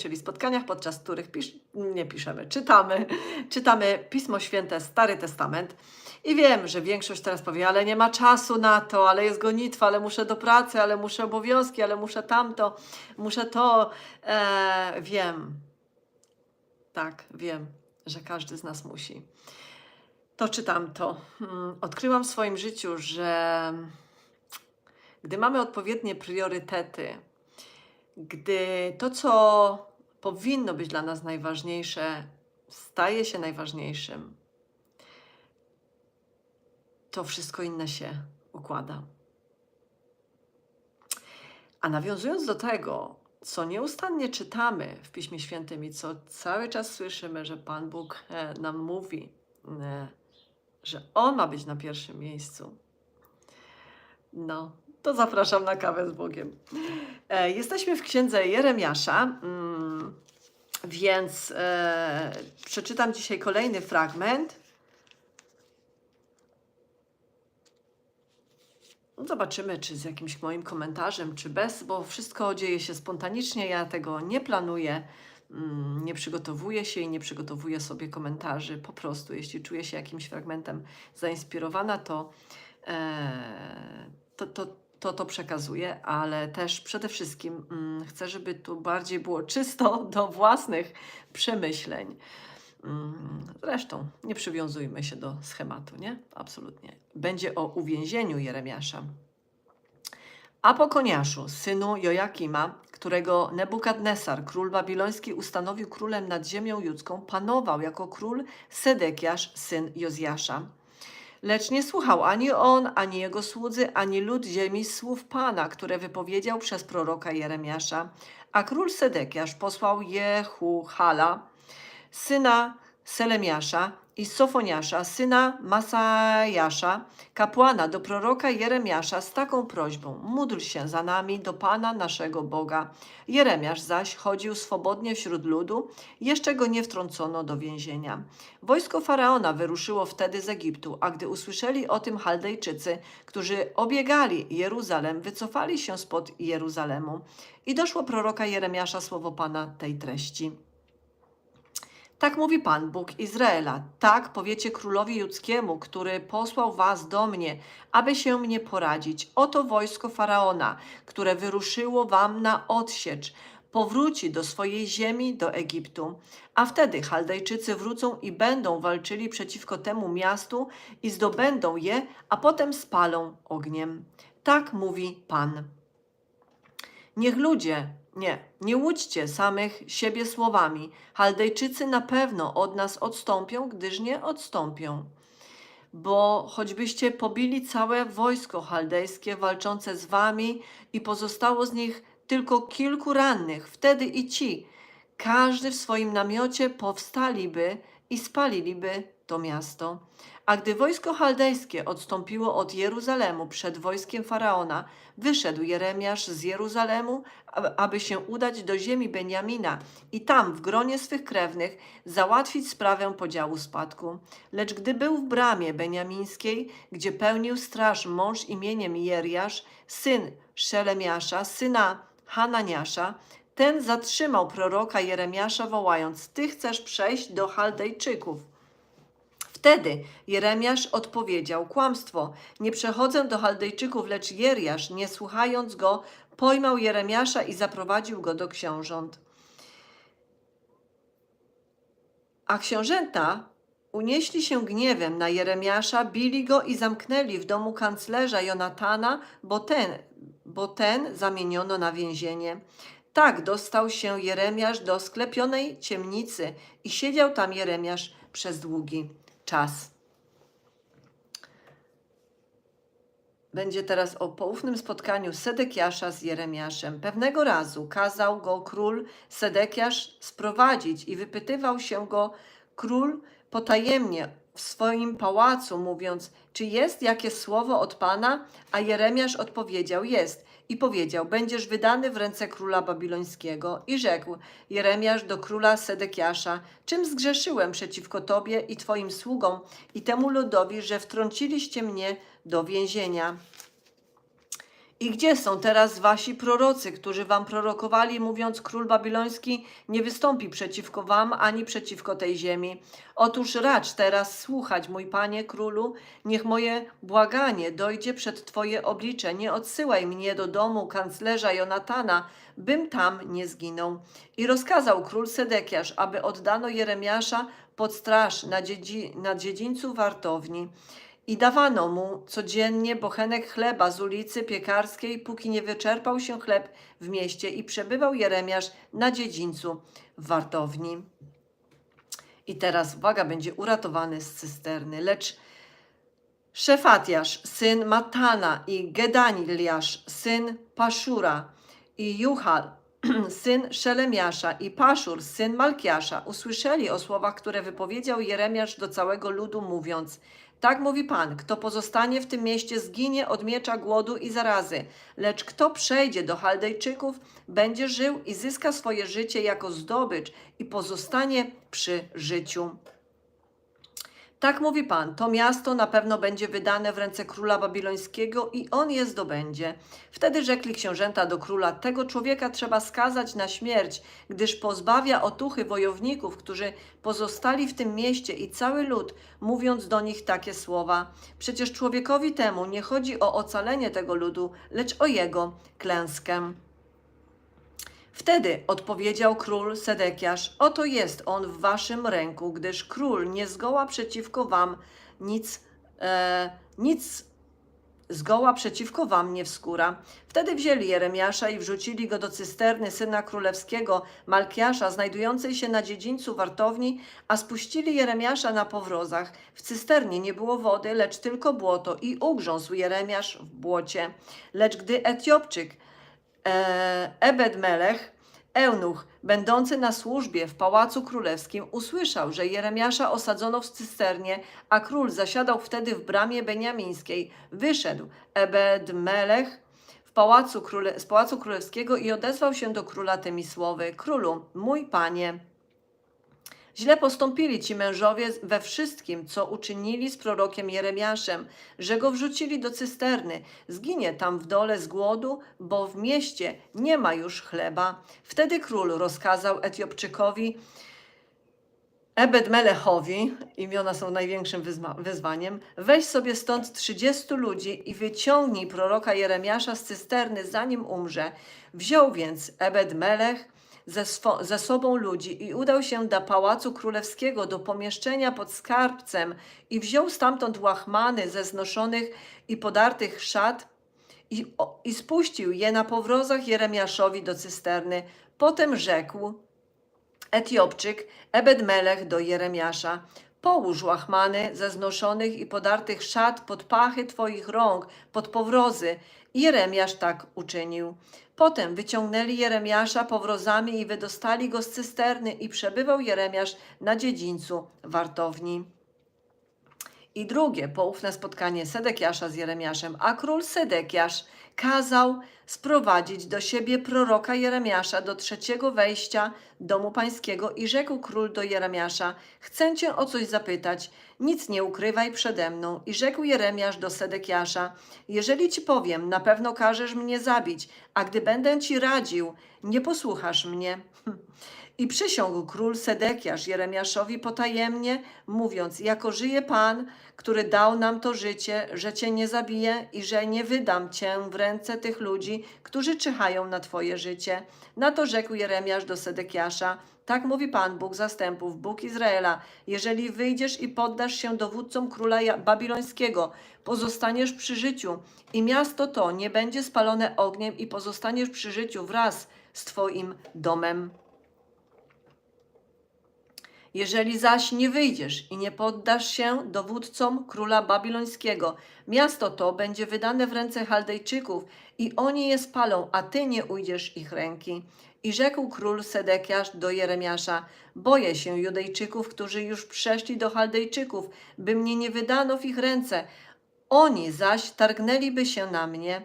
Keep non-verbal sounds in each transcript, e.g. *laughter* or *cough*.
czyli spotkaniach, podczas których pisz, nie piszemy, czytamy, czytamy Pismo Święte, Stary Testament. I wiem, że większość teraz powie, ale nie ma czasu na to, ale jest gonitwa, ale muszę do pracy, ale muszę obowiązki, ale muszę tamto, muszę to. E, wiem, tak, wiem, że każdy z nas musi. To czytam to. Mm, Odkryłam w swoim życiu, że gdy mamy odpowiednie priorytety, gdy to, co powinno być dla nas najważniejsze, staje się najważniejszym, to wszystko inne się układa. A nawiązując do tego, co nieustannie czytamy w Piśmie Świętym i co cały czas słyszymy, że Pan Bóg e, nam mówi, e, że On ma być na pierwszym miejscu. No, to zapraszam na kawę z Bogiem. E, Jesteśmy w księdze Jeremiasza, mm, więc e, przeczytam dzisiaj kolejny fragment. Zobaczymy, czy z jakimś moim komentarzem, czy bez, bo wszystko dzieje się spontanicznie. Ja tego nie planuję, mm, nie przygotowuję się i nie przygotowuję sobie komentarzy. Po prostu, jeśli czuję się jakimś fragmentem zainspirowana, to e, to, to, to, to przekazuję, ale też przede wszystkim mm, chcę, żeby tu bardziej było czysto *laughs* do własnych przemyśleń. Mm, Zresztą nie przywiązujmy się do schematu, nie? Absolutnie. Będzie o uwięzieniu Jeremiasza. A po Koniaszu, synu Jojakima, którego Nebukadnesar, król babiloński, ustanowił królem nad ziemią judzką, panował jako król Sedekiasz, syn Jozjasza. Lecz nie słuchał ani on, ani jego słudzy, ani lud ziemi słów Pana, które wypowiedział przez proroka Jeremiasza. A król Sedekiasz posłał Jehuchala, syna Selemiasza i Sofoniasza, syna Masajasza, kapłana do proroka Jeremiasza z taką prośbą: Módl się za nami do Pana naszego Boga. Jeremiasz zaś chodził swobodnie wśród ludu, jeszcze go nie wtrącono do więzienia. Wojsko faraona wyruszyło wtedy z Egiptu, a gdy usłyszeli o tym Chaldejczycy, którzy obiegali Jeruzalem, wycofali się spod Jeruzalemu. I doszło proroka Jeremiasza słowo Pana tej treści. Tak mówi Pan, Bóg Izraela. Tak powiecie królowi judzkiemu, który posłał was do mnie, aby się mnie poradzić. Oto wojsko faraona, które wyruszyło wam na odsiecz. Powróci do swojej ziemi, do Egiptu. A wtedy Chaldejczycy wrócą i będą walczyli przeciwko temu miastu i zdobędą je, a potem spalą ogniem. Tak mówi Pan. Niech ludzie, nie, nie łudźcie samych siebie słowami. Chaldejczycy na pewno od nas odstąpią, gdyż nie odstąpią. Bo choćbyście pobili całe wojsko chaldejskie walczące z wami i pozostało z nich tylko kilku rannych, wtedy i ci, każdy w swoim namiocie powstaliby i spaliliby to miasto. A gdy wojsko chaldejskie odstąpiło od Jeruzalemu przed wojskiem faraona, wyszedł Jeremiasz z Jeruzalemu, aby- się udać do ziemi Benjamina i tam, w gronie swych krewnych, załatwić sprawę podziału spadku. Lecz gdy był w bramie beniamińskiej, gdzie pełnił straż mąż imieniem Jeriasz, syn Szelemiasza, syna Hananiasza, ten zatrzymał proroka Jeremiasza, wołając: Ty chcesz przejść do Chaldejczyków. Wtedy Jeremiasz odpowiedział: Kłamstwo, nie przechodzę do Chaldejczyków, lecz Jeriasz, nie słuchając go, pojmał Jeremiasza i zaprowadził go do książąt. A książęta unieśli się gniewem na Jeremiasza, bili go i zamknęli w domu kanclerza Jonatana, bo ten, bo ten zamieniono na więzienie. Tak dostał się Jeremiasz do sklepionej ciemnicy i siedział tam Jeremiasz przez długi czas. Będzie teraz o poufnym spotkaniu Sedekiasza z Jeremiaszem. Pewnego razu kazał go król Sedekiasz sprowadzić i wypytywał się go król potajemnie w swoim pałacu, mówiąc, czy jest jakie słowo od Pana? A Jeremiasz odpowiedział, jest. I powiedział, będziesz wydany w ręce króla babilońskiego. I rzekł Jeremiasz do króla Sedekiasza, czym zgrzeszyłem przeciwko Tobie i Twoim sługom i temu ludowi, że wtrąciliście mnie do więzienia. I gdzie są teraz wasi prorocy, którzy wam prorokowali, mówiąc: Król babiloński nie wystąpi przeciwko wam ani przeciwko tej ziemi? Otóż racz teraz słuchać, mój panie królu, niech moje błaganie dojdzie przed twoje oblicze. Nie odsyłaj mnie do domu kanclerza Jonatana, bym tam nie zginął. I rozkazał król Sedekiasz, aby oddano Jeremiasza pod straż na, dziedzi, na dziedzińcu wartowni. I dawano mu codziennie bochenek chleba z ulicy piekarskiej, póki nie wyczerpał się chleb w mieście i przebywał Jeremiasz na dziedzińcu w wartowni. I teraz, uwaga, będzie uratowany z cysterny. Lecz Szefatiasz, syn Matana i Gedaniliasz, syn Paszura i Juchal, *clears throat* syn Szelemiasza i Paszur, syn Malkiasza, usłyszeli o słowach, które wypowiedział Jeremiasz do całego ludu, mówiąc: Tak mówi Pan, kto pozostanie w tym mieście, zginie od miecza głodu i zarazy, lecz kto przejdzie do Chaldejczyków, będzie żył i zyska swoje życie jako zdobycz i pozostanie przy życiu. Tak mówi Pan, to miasto na pewno będzie wydane w ręce króla babilońskiego i on je zdobędzie. Wtedy rzekli książęta do króla, tego człowieka trzeba skazać na śmierć, gdyż pozbawia otuchy wojowników, którzy pozostali w tym mieście i cały lud, mówiąc do nich takie słowa. Przecież człowiekowi temu nie chodzi o ocalenie tego ludu, lecz o jego klęskę. Wtedy odpowiedział król Sedekiasz: Oto jest on w waszym ręku, gdyż król nie zgoła przeciwko wam nic, e, nic zgoła przeciwko wam nie wskóra. Wtedy wzięli Jeremiasza i wrzucili go do cysterny syna królewskiego Malkiasza, znajdującej się na dziedzińcu wartowni, a spuścili Jeremiasza na powrozach. W cysternie nie było wody, lecz tylko błoto i ugrzązł Jeremiasz w błocie. Lecz gdy Etiopczyk Ebed-Melech, eunuch, będący na służbie w pałacu królewskim, usłyszał, że Jeremiasza osadzono w cysternie, a król zasiadał wtedy w bramie beniamińskiej. Wyszedł Ebed-Melech w pałacu króle, z pałacu królewskiego i odezwał się do króla tymi słowy: Królu, mój panie, Źle postąpili ci mężowie we wszystkim, co uczynili z prorokiem Jeremiaszem, że go wrzucili do cysterny. Zginie tam w dole z głodu, bo w mieście nie ma już chleba. Wtedy król rozkazał Etiopczykowi, Ebed-Melechowi, imiona są największym wyzwaniem, weź sobie stąd trzydziestu ludzi i wyciągnij proroka Jeremiasza z cysterny, zanim umrze. Wziął więc Ebed-Melech ze, sobą ludzi i udał się do pałacu królewskiego, do pomieszczenia pod skarbcem i wziął stamtąd łachmany ze znoszonych i podartych szat i, o, i spuścił je na powrozach Jeremiaszowi do cysterny. Potem rzekł Etiopczyk Ebed-Melech do Jeremiasza. Połóż łachmany ze znoszonych i podartych szat pod pachy twoich rąk, pod powrozy. I Jeremiasz tak uczynił. Potem wyciągnęli Jeremiasza powrozami i wydostali go z cysterny i przebywał Jeremiasz na dziedzińcu wartowni. I drugie poufne spotkanie Sedekiasza z Jeremiaszem, a król Sedekiasz kazał sprowadzić do siebie proroka Jeremiasza do trzeciego wejścia domu pańskiego i rzekł król do Jeremiasza: Chcę cię o coś zapytać, nic nie ukrywaj przede mną. I rzekł Jeremiasz do Sedekiasza: Jeżeli ci powiem, na pewno każesz mnie zabić, a gdy będę ci radził, nie posłuchasz mnie. *laughs* I przysiągł król Sedekiasz Jeremiaszowi potajemnie, mówiąc: Jako żyje Pan, który dał nam to życie, że cię nie zabiję i że nie wydam cię w ręce tych ludzi, którzy czyhają na twoje życie. Na to rzekł Jeremiasz do Sedekiasza: Tak mówi Pan, Bóg zastępów, Bóg Izraela: Jeżeli wyjdziesz i poddasz się dowódcom króla babilońskiego, pozostaniesz przy życiu i miasto to nie będzie spalone ogniem i pozostaniesz przy życiu wraz z twoim domem. Jeżeli zaś nie wyjdziesz i nie poddasz się dowódcom króla babilońskiego, miasto to będzie wydane w ręce Chaldejczyków i oni je spalą, a ty nie ujdziesz ich ręki. I rzekł król Sedekiasz do Jeremiasza: Boję się Judejczyków, którzy już przeszli do Chaldejczyków, by mnie nie wydano w ich ręce. Oni zaś targnęliby się na mnie.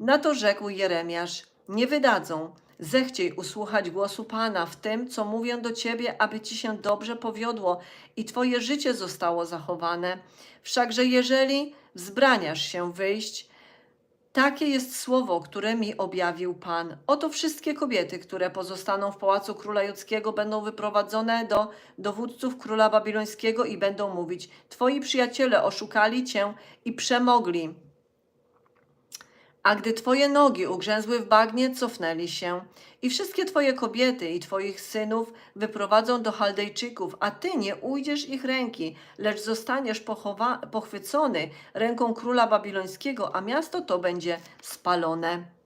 Na to rzekł Jeremiasz: Nie wydadzą. Zechciej usłuchać głosu Pana w tym, co mówię do ciebie, aby ci się dobrze powiodło i twoje życie zostało zachowane. Wszakże jeżeli wzbraniasz się wyjść, Takie jest słowo, które mi objawił Pan. Oto wszystkie kobiety, które pozostaną w pałacu króla judzkiego, będą wyprowadzone do dowódców króla babilońskiego i będą mówić: Twoi przyjaciele oszukali cię i przemogli. A gdy twoje nogi ugrzęzły w bagnie, cofnęli się. I wszystkie twoje kobiety i twoich synów wyprowadzą do Chaldejczyków, a ty nie ujdziesz ich ręki, lecz zostaniesz pochwycony ręką króla babilońskiego, a miasto to będzie spalone.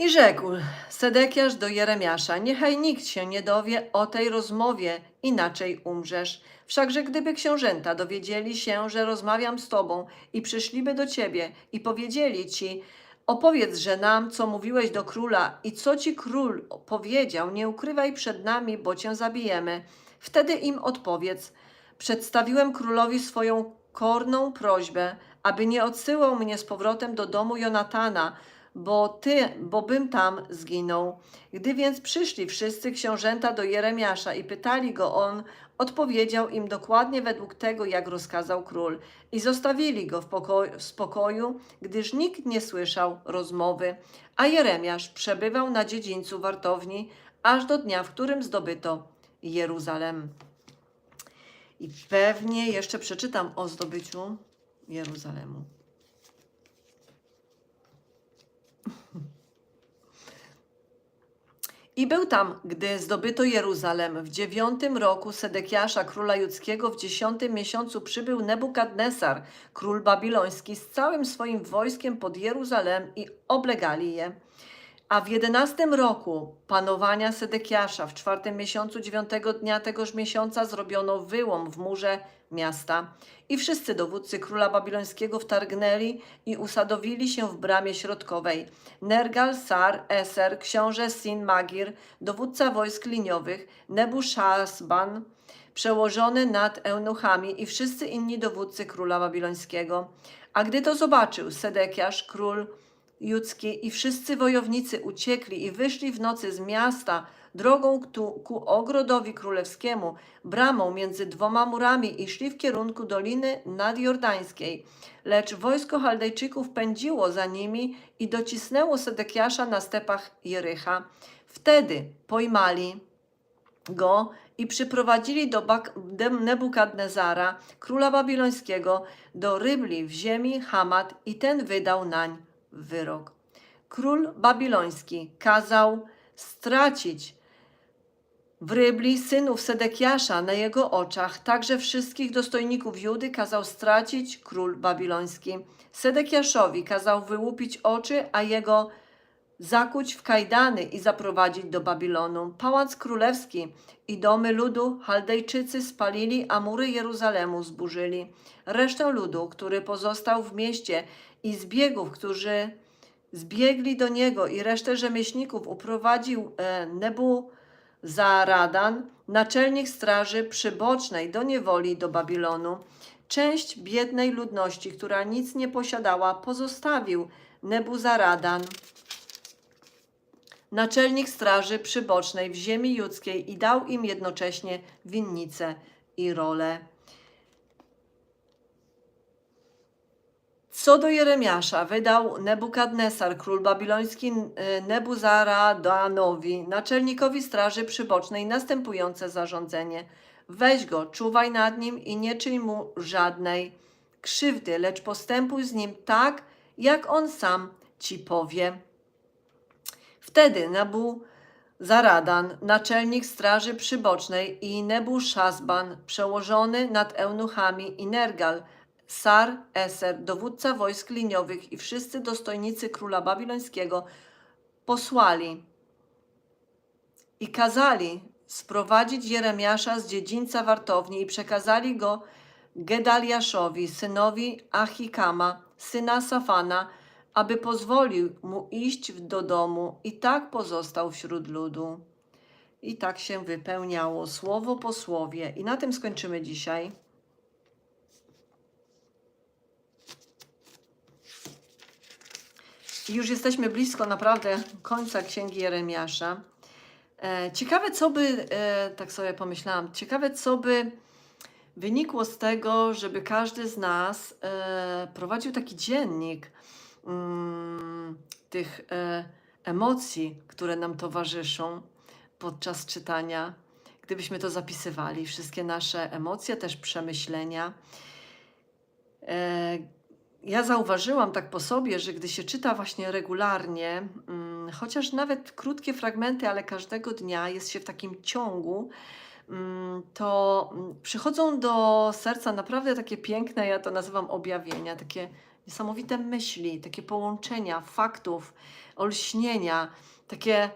I rzekł Sedekiasz do Jeremiasza: Niechaj nikt się nie dowie o tej rozmowie, inaczej umrzesz. Wszakże gdyby książęta dowiedzieli się, że rozmawiam z tobą i przyszliby do ciebie i powiedzieli ci: Opowiedz, że nam, co mówiłeś do króla i co ci król powiedział, nie ukrywaj przed nami, bo cię zabijemy. Wtedy im odpowiedz: Przedstawiłem królowi swoją korną prośbę, aby nie odsyłał mnie z powrotem do domu Jonatana, bo ty, bo bym tam zginął. Gdy więc przyszli wszyscy książęta do Jeremiasza i pytali go, on odpowiedział im dokładnie według tego, jak rozkazał król. I zostawili go w, w spokoju, gdyż nikt nie słyszał rozmowy. A Jeremiasz przebywał na dziedzińcu wartowni, aż do dnia, w którym zdobyto Jeruzalem. I pewnie jeszcze przeczytam o zdobyciu Jeruzalemu. I był tam, gdy zdobyto Jeruzalem. W dziewiątym roku Sedekiasza, króla judzkiego, w dziesiątym miesiącu przybył Nebukadnesar, król babiloński, z całym swoim wojskiem pod Jeruzalem i oblegali je. A w jedenastym roku panowania Sedekiasza, w czwartym miesiącu dziewiątego dnia tegoż miesiąca, zrobiono wyłom w murze miasta. I wszyscy dowódcy króla babilońskiego wtargnęli i usadowili się w bramie środkowej. Nergal, Sar, Eser, książę Sin Magir, dowódca wojsk liniowych, Nebuszazban, przełożony nad eunuchami i wszyscy inni dowódcy króla babilońskiego. A gdy to zobaczył Sedekiasz, król judzki i wszyscy wojownicy uciekli i wyszli w nocy z miasta drogą ku, ogrodowi królewskiemu, bramą między dwoma murami i szli w kierunku doliny nadjordańskiej. Lecz wojsko Chaldejczyków pędziło za nimi i docisnęło Sedekiasza na stepach Jericha. Wtedy pojmali go i przyprowadzili do Nebukadnezara, króla babilońskiego, do Rybli w ziemi Hamat i ten wydał nań wyrok. Król babiloński kazał stracić w Rybli synów Sedekiasza na jego oczach, także wszystkich dostojników Judy kazał stracić król babiloński. Sedekiaszowi kazał wyłupić oczy, a jego zakuć w kajdany i zaprowadzić do Babilonu. Pałac królewski i domy ludu Chaldejczycy spalili, a mury Jeruzalemu zburzyli. Resztę ludu, który pozostał w mieście i zbiegów, którzy zbiegli do niego i resztę rzemieślników uprowadził e, Nebuzaradan, naczelnik straży przybocznej do niewoli do Babilonu. Część biednej ludności, która nic nie posiadała, pozostawił Nebuzaradan naczelnik straży przybocznej w ziemi judzkiej i dał im jednocześnie winnice i rolę. Co do Jeremiasza, wydał Nebukadnesar, król babiloński Nebuzaradanowi, naczelnikowi straży przybocznej, następujące zarządzenie. Weź go, czuwaj nad nim i nie czyń mu żadnej krzywdy, lecz postępuj z nim tak, jak on sam ci powie. Wtedy Nebu Zaradan, naczelnik straży przybocznej i Nebu Szazban, przełożony nad eunuchami i Nergal, Sar Eser, dowódca wojsk liniowych i wszyscy dostojnicy króla babilońskiego posłali i kazali sprowadzić Jeremiasza z dziedzińca wartowni i przekazali go Gedaliaszowi, synowi Achikama, syna Safana, aby pozwolił mu iść do domu i tak pozostał wśród ludu. I tak się wypełniało słowo po słowie. I na tym skończymy dzisiaj. Już jesteśmy blisko naprawdę końca Księgi Jeremiasza. E, ciekawe, co by, e, tak sobie pomyślałam, ciekawe, co by wynikło z tego, żeby każdy z nas e, prowadził taki dziennik mm, tych emocji, które nam towarzyszą podczas czytania. Gdybyśmy to zapisywali, wszystkie nasze emocje, też przemyślenia. Ja zauważyłam tak po sobie, że gdy się czyta właśnie regularnie, mm, chociaż nawet krótkie fragmenty, ale każdego dnia jest się w takim ciągu, mm, to mm, przychodzą do serca naprawdę takie piękne, ja to nazywam objawienia, takie niesamowite myśli, takie połączenia faktów, olśnienia, takie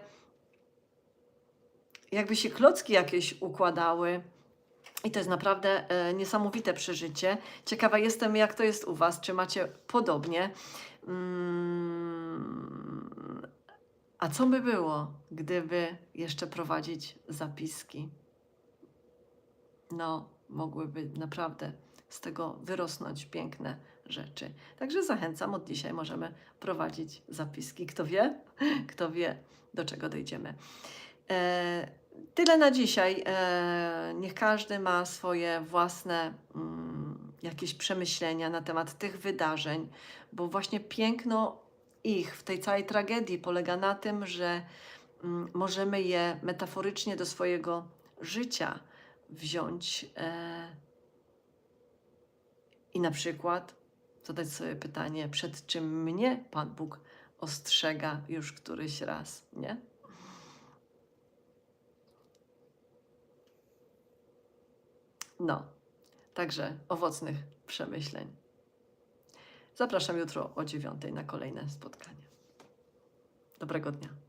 jakby się klocki jakieś układały. I to jest naprawdę e, niesamowite przeżycie. Ciekawa jestem, jak to jest u Was. Czy macie podobnie? Mm, a co by było, gdyby jeszcze prowadzić zapiski? No, mogłyby naprawdę z tego wyrosnąć piękne rzeczy. Także zachęcam, od dzisiaj możemy prowadzić zapiski. Kto wie, kto wie, do czego dojdziemy. E, tyle na dzisiaj. E, niech każdy ma swoje własne mm, jakieś przemyślenia na temat tych wydarzeń, bo właśnie piękno ich w tej całej tragedii polega na tym, że mm, możemy je metaforycznie do swojego życia wziąć e, i na przykład zadać sobie pytanie, przed czym mnie Pan Bóg ostrzega już któryś raz, nie? No, także owocnych przemyśleń. Zapraszam jutro o dziewiątej na kolejne spotkanie. Dobrego dnia.